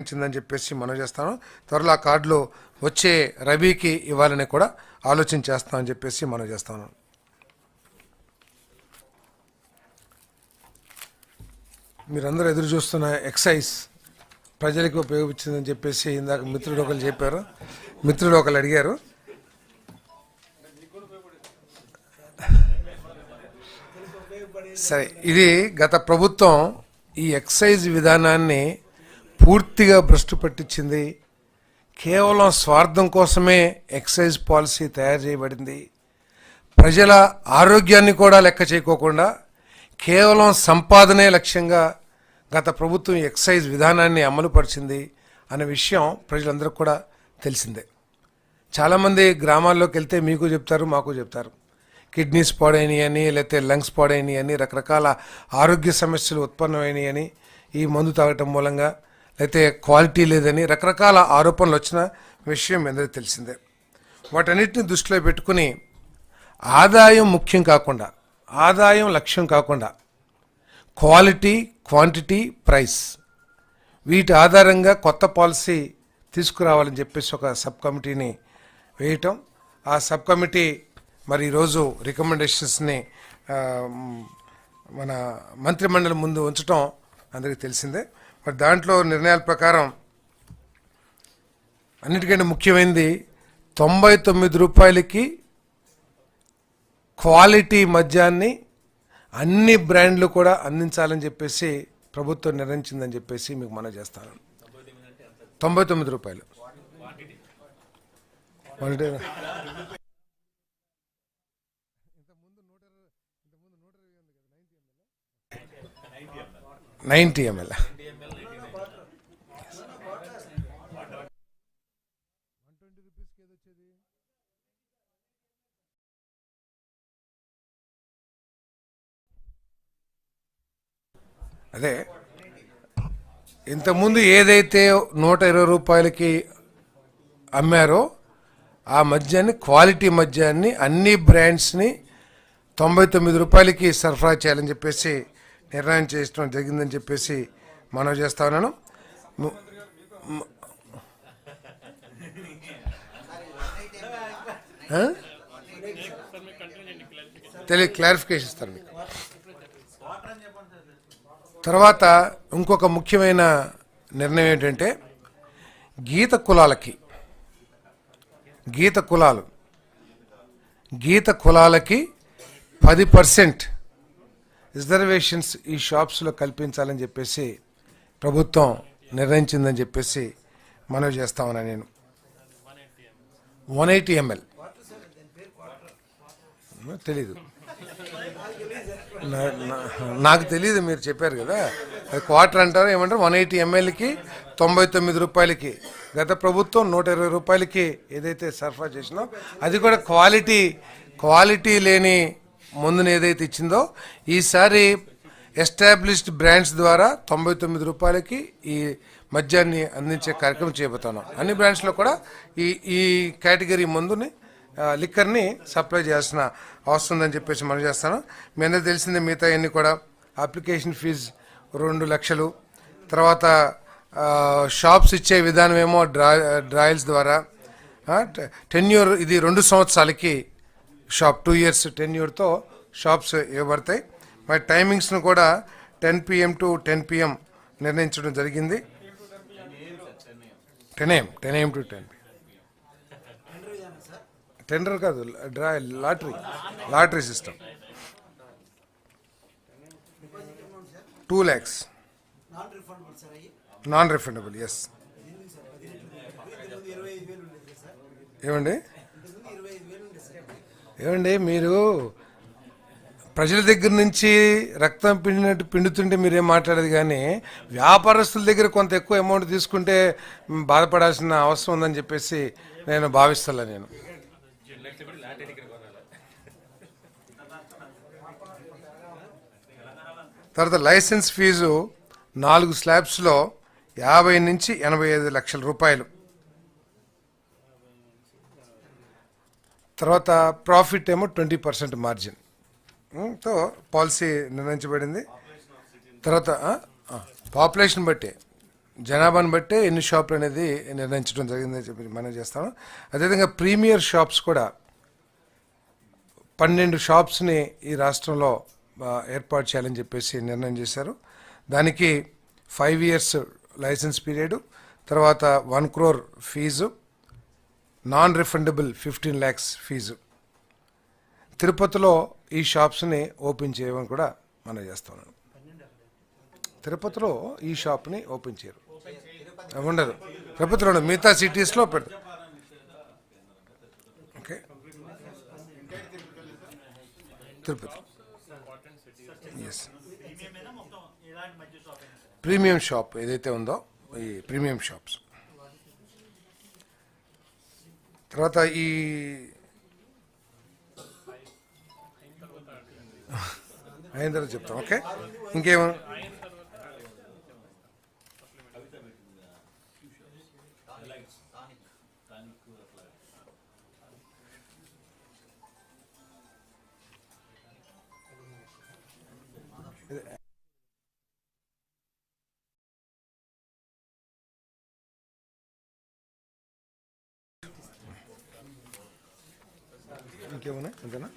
వచ్చిందని చెప్పేసి మనం చేస్తాను. త్వరలో ఆ కార్డులు వచ్చే రబీకి ఇవ్వాలని కూడా ఆలోచన చేస్తామని చెప్పేసి మనం చేస్తాను. మీరందరూ ఎదురు చూస్తున్న ఎక్సైజ్ ప్రజలకు ఉపయోగించిందని చెప్పేసి ఇందాక మిత్రుడు ఒకరు చెప్పారు. మిత్రుడు ఒకరు అడిగారు. సరే ఇది గత ప్రభుత్వం ఈ ఎక్సైజ్ విధానాన్ని పూర్తిగా భ్రష్టు పట్టించింది. కేవలం స్వార్థం కోసమే ఎక్సైజ్ పాలసీ తయారు చేయబడింది. ప్రజల ఆరోగ్యాన్ని కూడా లెక్క చేయకోకుండా కేవలం సంపాదనే లక్ష్యంగా గత ప్రభుత్వం ఎక్సైజ్ విధానాన్ని అమలుపరిచింది అనే విషయం ప్రజలందరికీ కూడా తెలిసిందే. చాలామంది గ్రామాల్లోకి వెళ్తే మీకు చెప్తారు మాకు చెప్తారు. కిడ్నీస్ పాడైనవి అని లేకపోతే లంగ్స్ పాడైనవి అని రకరకాల ఆరోగ్య సమస్యలు ఉత్పన్నమైనవి అని ఈ మందు తాగటం మూలంగా అయితే క్వాలిటీ లేదని రకరకాల ఆరోపణలు వచ్చిన విషయం అందరికీ తెలిసిందే. వాటన్నిటిని దృష్టిలో పెట్టుకుని ఆదాయం ముఖ్యం కాకుండా ఆదాయం లక్ష్యం కాకుండా క్వాలిటీ క్వాంటిటీ ప్రైస్ వీటి ఆధారంగా కొత్త పాలసీ తీసుకురావాలని చెప్పేసి ఒక సబ్ కమిటీని వేయటం ఆ సబ్ కమిటీ మరి ఈరోజు రికమెండేషన్స్ని మన మంత్రిమండలి ముందు ఉంచటం అందరికీ తెలిసిందే. మరి దాంట్లో నిర్ణయాల ప్రకారం అన్నిటికంటే ముఖ్యమైనది తొంభై తొమ్మిది రూపాయలకి క్వాలిటీ మద్యాన్ని అన్ని బ్రాండ్లు కూడా అందించాలని చెప్పేసి ప్రభుత్వం నిర్ణయించిందని చెప్పేసి మీకు మనం చేస్తాను. తొంభై తొమ్మిది రూపాయలు. Ninety ML. అదే ఇంతకుముందు ఏదైతే నూట ఇరవై రూపాయలకి అమ్మారో ఆ మద్యాన్ని క్వాలిటీ మద్యాన్ని అన్ని బ్రాండ్స్ని తొంభై తొమ్మిది రూపాయలకి సరఫరా చేయాలని చెప్పేసి నిర్ణయం చేయడం జరిగిందని చెప్పేసి మనం చేస్తా ఉన్నాను ము- ము- ఆ? తెలియ క్లారిఫికేషన్ ఇస్తారు మీకు. తర్వాత ఇంకొక ముఖ్యమైన నిర్ణయం ఏంటంటే గీత కులాలకి గీత కులాలు గీత కులాలకి పది పర్సెంట్ రిజర్వేషన్స్ ఈ షాప్స్లో కల్పించాలని చెప్పేసి ప్రభుత్వం నిర్ణయించిందని చెప్పేసి మనవి చేస్తామన్నా నేను. వన్ ఎయిటీ ఎంఎల్ తెలీదు. నా- నాకు తెలియదు మీరు చెప్పారు కదా. అది క్వార్టర్ అంటారు ఏమంటారు? వన్ ఎయిటీ ఎంఎల్కి తొంభై తొమ్మిది రూపాయలకి. గత ప్రభుత్వం నూట ఇరవై రూపాయలకి ఏదైతే సరఫరా చేసినో అది కూడా క్వాలిటీ క్వాలిటీ లేని మందుని ఏదైతే ఇచ్చిందో ఈసారి ఎస్టాబ్లిష్డ్ బ్రాండ్స్ ద్వారా తొంభై తొమ్మిది రూపాయలకి ఈ మద్యాన్ని అందించే కార్యక్రమం చేయబోతున్నాం అన్ని బ్రాండ్స్లో కూడా ఈ ఈ కేటగిరీ మందుని లిక్కర్ని సప్లై చేయాల్సిన అవసరం ఉందని చెప్పేసి మనం చేస్తాను. మీ అందరూ తెలిసిందే మిగతా అన్ని కూడా అప్లికేషన్ ఫీజు రెండు లక్షలు. తర్వాత షాప్స్ ఇచ్చే విధానం ఏమో డ్రా డ్రాయల్స్ ద్వారా. టెన్యూర్ ఇది రెండు సంవత్సరాలకి షాప్ టూ ఇయర్స్ టెన్యూర్తో షాప్స్ ఇవ్వబడతాయి. మరి టైమింగ్స్ను కూడా ten PM to ten PM నిర్ణయించడం జరిగింది. Ten AM ten AM to ten tender కాదు draw lottery lottery system. Two lakhs. Non refundable yes ఏమండి? ఏమండి మీరు ప్రజల దగ్గర నుంచి రక్తం పిండినట్టు పిండుతుంటే మీరేం మాట్లాడేది కానీ వ్యాపారస్తుల దగ్గర కొంత ఎక్కువ అమౌంట్ తీసుకుంటే బాధపడాల్సిన అవసరం ఉందని చెప్పేసి నేను భావిస్తాను నేను. తర్వాత లైసెన్స్ ఫీజు నాలుగు స్లాబ్స్లో యాభై నుంచి ఎనభై ఐదు లక్షల రూపాయలు. తర్వాత ప్రాఫిట్ ఏమో ట్వంటీ పర్సెంట్ మార్జిన్. తో పాలసీ నిర్ణయించబడింది. తర్వాత పాపులేషన్ బట్టి జనాభాను బట్టే ఎన్ని షాపులు అనేది నిర్ణయించడం జరిగిందని చెప్పి మనం చేస్తాము. అదేవిధంగా ప్రీమియర్ షాప్స్ కూడా పన్నెండు షాప్స్ని ఈ రాష్ట్రంలో ఏర్పాటు చేయాలని చెప్పేసి నిర్ణయం చేశారు. దానికి ఫైవ్ ఇయర్స్ లైసెన్స్ పీరియడ్ తర్వాత one crore fees non refundable fifteen lakhs fees తిరుపతిలో ఈ షాప్స్ని ఓపెన్ చేయమని కూడా మనం చేస్తున్నాను తిరుపతిలో ఈ షాప్ని ఓపెన్ చేయరు. ఉండదు. తిరుపతిలో ఉండదు. మిగతా సిటీస్లో పెడతారు. Okay Tirupati. Yes premium shop ఏదైతే ఉందో ఈ ప్రీమియం షాప్స్ తర్వాత ఈ అయిన తర్వాత చెప్తాం ఓకే? ఇంకేమో 안 깨우네? 괜찮아?